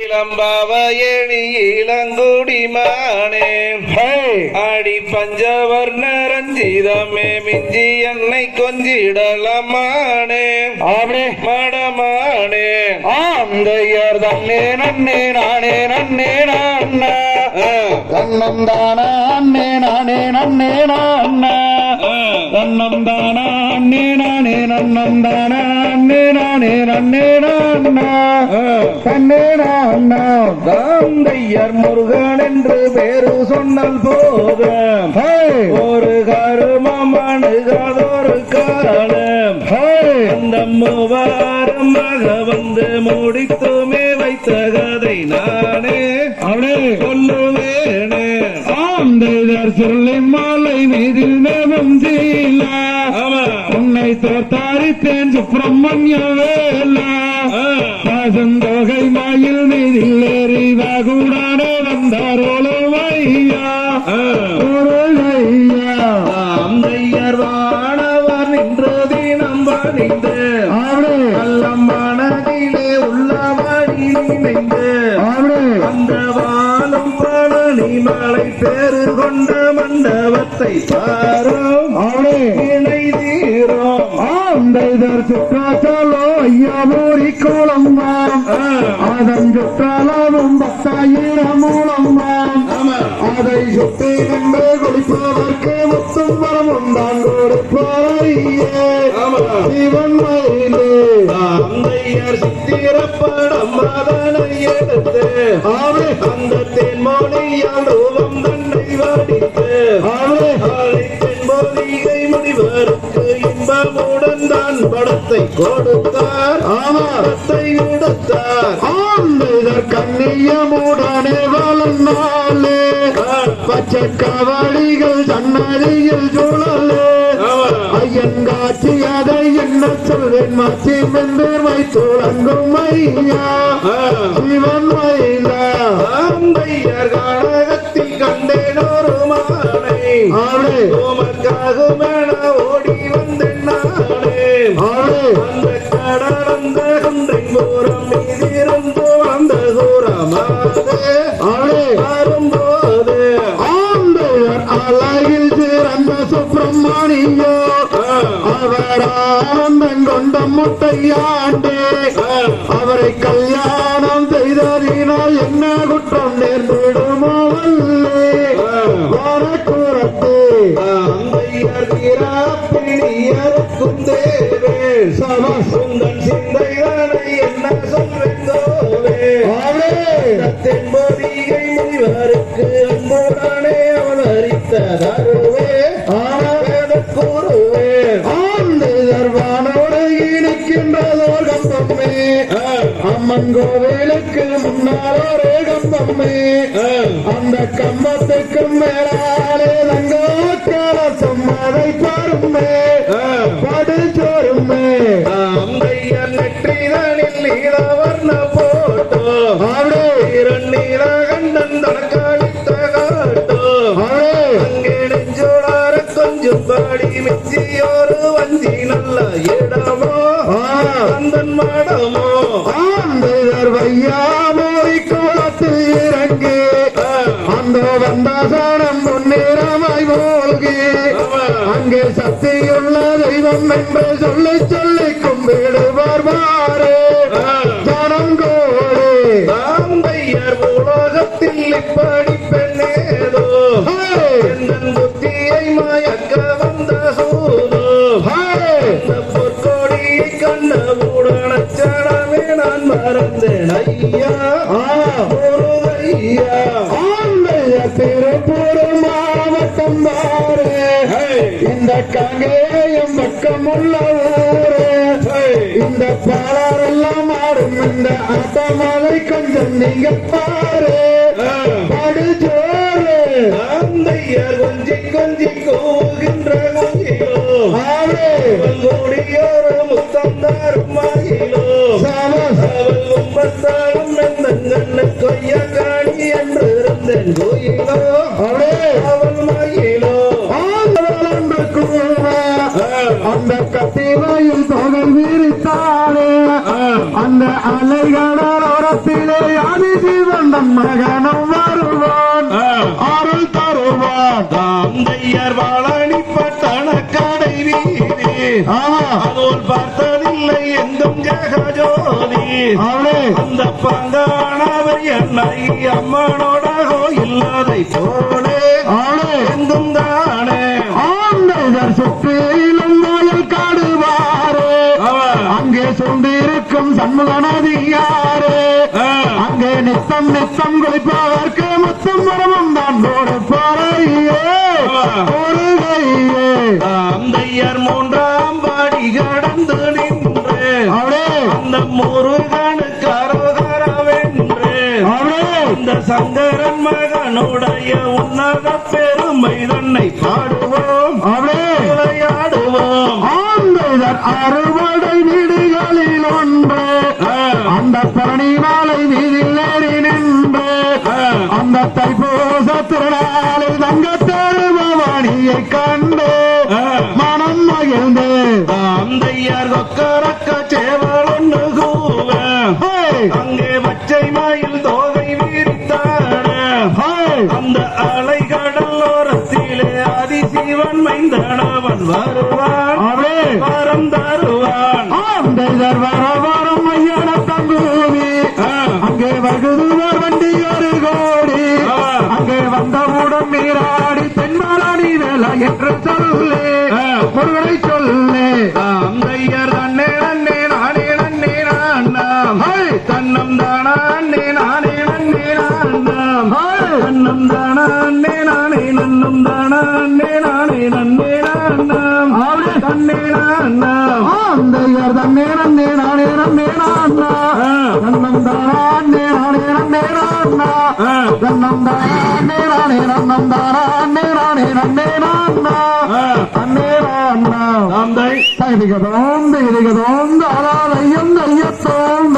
இளம்பாவையணி இளங்குடி மானே. ஆடி பஞ்சவர்ண ரஞ்சிதமே மிஞ்சி என்னை கொஞ்சிடலமானே. மடமானே. ஆந்தையர் தன்னே நன்னே நானே நன்னே நான்னா. தன்னம் தானா அண்ணே நானே நன்னே நான்னா தன்னம் தானா அண்ணே நானே நன்னம் தானா அண்ணே நானே நன்னே நான்னா தன்னே நான்னா தாந்தையர் முருகன் என்று பேரு சொன்னல் போதும். ஒரு கருமம் அணுகாதொரு காலம். அந்த வந்து முடித்துமே வைத்த கதை நானே. அவளே. சொல்லுவேனே ஆந்தையர் சொல்லி மாலை மீதில் செய்யல ஆமா. உன்னை தோத்தாரித்தேன் சுப்பிரமணிய வேலா. பாசந்தொகை மாயில் மீதில் ஏறி வாகுடானே வந்தாரோளோ வையா பேரு கொண்ட மண்டபத்தை பாரும் இணை தீரும். ஆந்தைதர் சுற்றாச்சாலோ ஐயா மூரி கோலம் அதன் சுற்றாலாவும் பத்தாயிரம் மூலம் ஆமா. அதை சுற்றி நின்று குளிப்பதற்கு முத்தும் வரமும் தான் கொடுப்பாயே ஆமா. சிவன் மயிலே. அந்தையர் சித்திரப்படம் அதனை எடுத்து அந்த தன்னை வடித்து ஆவே இன்பமுடன் தான் படத்தை கொடுத்தார் படத்தை விடுத்தார் ஆந்தைதர் கண்ணியமுடனே வளர்ந்தாலே பச்சை கவளிகள் சன்னதியில் சுழலே ஆமா ஐயங்காட்சி அதை என்ன சொல்வேன் மாற்றி மென்பேர் வைத்துழங்கும் ஐயா சிவன் மயிலா ஆளே ஓடி வந்தேன் நானே அந்த கடந்த குன்றின் தூரம் மீதிருந்து அந்த தூரமாக வரும்போது ஆந்தையர் அழகில் சிறந்த சுப்பிரமணியோ அவர் கொண்ட முட்டையாண்டே அவரை கல்யாணம் செய்ததினால் என்ன குற்றம் நேர்ந்து வீராப்பிணியருக்கும் தேவே சுந்தன் சிந்தைதனை என்ன சொல்வெந்தோவே ஆளே தென்பொதிகை முனிவருக்கு அன்புடனே அவதரித்த தருவே ஆனவேத கூறுவே ஆந்தையர் வானோடு இணைக்கின்றதோர் கம்பமே அம்மன் கோவிலுக்கு முன்னால் ஒரு கம்பமே அந்த கம்பத்துக்கு மேலாலே பாடி மிச்சியோரு வஞ்சி நல்ல இடமோ கந்தன் மாடமோ. ஆந்தையர் வையாமோரி கோலத்தில் இறங்கி. அந்த வந்தாசானம் பொன்னிறமாய் மூழ்கி. அங்கே சக்தியுள்ள தெய்வம் என்று சொல்லி சொல்லி கும்பிடுவார் மாறே ஜனம் கோடே உலகத்தில் இப்படி திருப்பூர் மாவட்டம் மாறே இந்த காங்கேயம் பக்கமுள்ள ஊரே. இந்த பாலாரெல்லாம் ஆடும் இந்த ஆட்டமாவை கொஞ்சம் நீங்க பாரு. படுஜோரு தாந்தையர் கொஞ்சி கொஞ்சி கூகின்ற கொஞ்சிலோ ஆவே. கூடியோரு முத்தம் தாரும் கும்பத்தாலும் நந்தங்கண்ணு கொய்ய அந்த கத்திரையில் தொகை விரித்தாளே அந்த அலைகடலோர ஓரத்திலே ஆதிஜீவன் நம் மகனும் வருவான். அருள் தருவான். தாந்தையர் வாழனி பட்டண கடை வீதி ஆமா அதோல் பார்த்ததில்லை எங்கும் ஜெகஜோதி. அந்த பங்கானவர் என்னை அம்மனோட கோயில்லதை போலே. எங்கும் தானே. ஆண்டைதர் சுற்றிலும் வயல் காடுவாரே. அங்கே சொல்லிருக்கும் சண்முகனதியாரே அங்கே நித்தம் நித்தம் குளிப்பவர்க்கு முத்தம் வரமும் தான் ஒரு கையே. தாந்தையர் மூன்றாம் பாடி கடந்து மகனுடைய உன்னத பெருமை தன்னை பாடுவோம். விளையாடுவோம் அறுவடை வீடுகளில் ஒன்று. அந்த பரணி மாலை வீதில் ஏறி நின்று. அந்த தைப்பூச திருநாளில் தங்க பவானியை கண்டு. அதிசிவன் மைந்தனவன் வருவான். வரம் தருவான். ஆண்டைதர் வர வரம் ஐயன தங்கூவி அங்கே வருகுதுவர் வண்டி ஒரு கோடி. அங்கே வந்தவுடன் நீராடி தென்மாலாடி வேலை என்று சொல்லு. முருகனை சொல்லு. நான்னாம் தானா நானே நன்னும் தானா நானே நன்னே நான்னாம். தன்னே நான்னாம். ஆந்தையர் தன்னே நன்னே நானே நன்னே நான்னா. தன்னம் தானே நானே நன்னே நான்னா. தன்னம் தானே நானே நன்னம் தானே நானே நன்னே நான்னா. அன்னே நான்னா தாந்தை தைரிகதோம் தைரிகதோம் தாராதையம் தையத்தோம்